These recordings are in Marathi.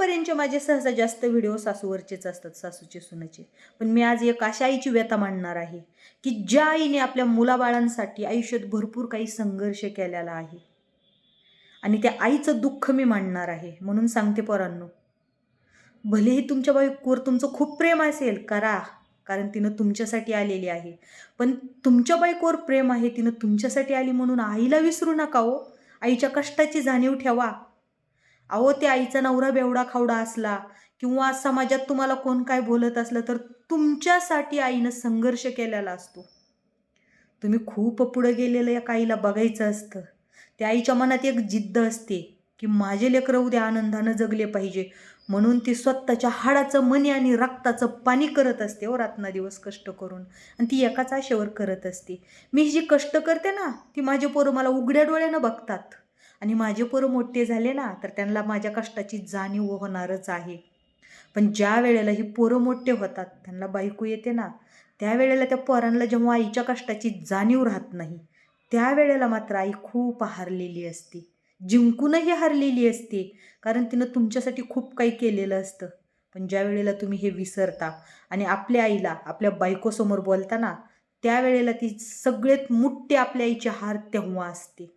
आत्तापर्यंतचे माझे सहसा जास्त व्हिडिओ सासूवरचेच असतात सासूचे सुनाचे. पण मी आज एक अशा आईची व्यथा मांडणार आहे की ज्या आईने आपल्या मुलाबाळांसाठी आयुष्यात भरपूर काही संघर्ष केलेला आहे. आणि त्या आईचं दुःख मी मांडणार आहे. म्हणून सांगते पोरांनो भलेही तुमच्या बाईकवर तुमचं खूप प्रेम असेल करा कारण तिनं तुमच्यासाठी आलेली आहे. पण तुमच्या बाईकवर प्रेम आहे तिनं तुमच्यासाठी आली म्हणून आईला विसरू नका हो. आईच्या कष्टाची जाणीव ठेवा. अहो त्या आईचा नवरा बेवडा खावडा असला किंवा समाजात तुम्हाला कोण काय बोलत असलं तर तुमच्यासाठी आईनं संघर्ष केलेला असतो. तुम्ही खूप पुढं गेलेलं या आईला बघायचं असतं. त्या आईच्या मनात एक जिद्द असते की माझे लेकरं उद्या आनंदानं जगले पाहिजे. म्हणून ती स्वतःच्या हाडाचं मनी आणि रक्ताचं पाणी करत असते हो रातना दिवस कष्ट करून. आणि ती एकाच आशेवर करत असते. मी जी कष्ट करते ना ती माझे पोरं मला उघड्या डोळ्यानं बघतात. आणि माझे पोरं मोठे झाले ना तर त्यांना माझ्या कष्टाची जाणीव होणारच आहे. पण ज्या वेळेला ही पोरं मोठे होतात त्यांना बायको येते ना त्यावेळेला त्या पोरांना जेव्हा आईच्या कष्टाची जाणीव राहत नाही त्यावेळेला मात्र आई खूप हारलेली असते. जिंकूनही हरलेली असते. कारण तिनं तुमच्यासाठी खूप काही केलेलं असतं. पण ज्या वेळेला तुम्ही हे विसरता आणि आपल्या आईला आपल्या बायकोसमोर बोलताना त्यावेळेला ती सगळ्यात मोठे आपल्या आईची हार तेव्हा असते.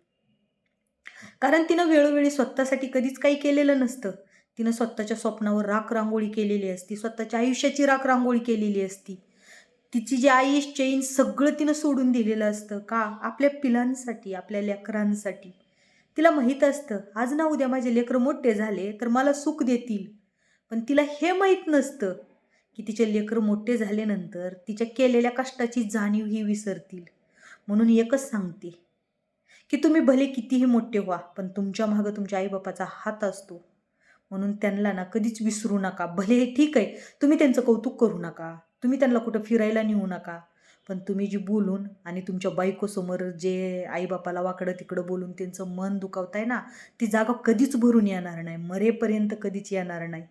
कारण तिनं वेळोवेळी स्वतःसाठी कधीच काही केलेलं नसतं. तिनं स्वतःच्या स्वप्नावर राख रांगोळी केलेली असती स्वतःच्या आयुष्याची राख रांगोळी केलेली असती. तिची जी आई चैन सगळं तिनं सोडून दिलेलं असतं. का? आपल्या पिलांसाठी आपल्या लेकरांसाठी. तिला माहीत असतं आज ना उद्या माझे लेकरं मोठे झाले तर मला सुख देतील. पण तिला हे माहीत नसतं की तिचे लेकरं मोठे झाल्यानंतर तिच्या केलेल्या कष्टाची जाणीव ही विसरतील. म्हणून एकच सांगते की तुम्ही भले कितीही मोठे व्हा पण तुमच्या मागं तुमच्या आईबापाचा हात असतो. म्हणून त्यांना ना कधीच विसरू नका. भले हे ठीक आहे तुम्ही त्यांचं कौतुक करू नका. तुम्ही त्यांना कुठं फिरायला नेऊ नका. पण तुम्ही जी बोलून आणि तुमच्या बायकोसमोर जे आईबापाला वाकडं तिकडं बोलून त्यांचं मन दुखावताय ना ती जागा कधीच भरून येणार नाही मरेपर्यंत कधीच येणार नाही.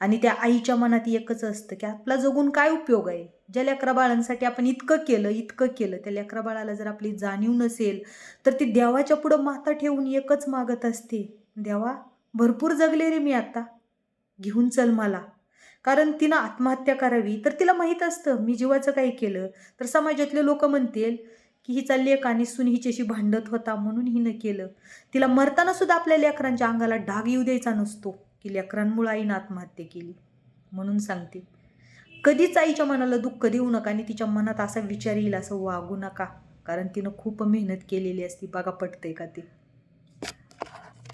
आणि त्या आईच्या मनात एकच असतं की आपला जगून काय उपयोग आहे? ज्या लेकरा बाळांसाठी आपण इतकं केलं इतकं केलं त्या लेकरा बाळाला जर आपली जाणीव नसेल तर ती देवाच्या पुढं माता ठेवून एकच मागत असते. देवा भरपूर जगले रे मी आता. घेऊन चल मला. कारण तिनं आत्महत्या करावी. तर तिला माहीत असतं मी जीवाचं काही केलं. तर समाजातले लोक म्हणतील की हिचा लेख आणि सून हिच्याशी भांडत होता म्हणून हिनं केलं. तिला मरताना सुद्धा आपल्या लेकरांच्या अंगाला डाग येऊ द्यायचा नसतो की लेकरांमुळं आईनं आत्महत्या केली. म्हणून सांगते. कधीच आईच्या मनाला दुःख देऊ नका आणि तिच्या मनात असा विचार येईल असं वागू नका. कारण तिनं खूप मेहनत केलेली असती. बघा पटतंय का ते?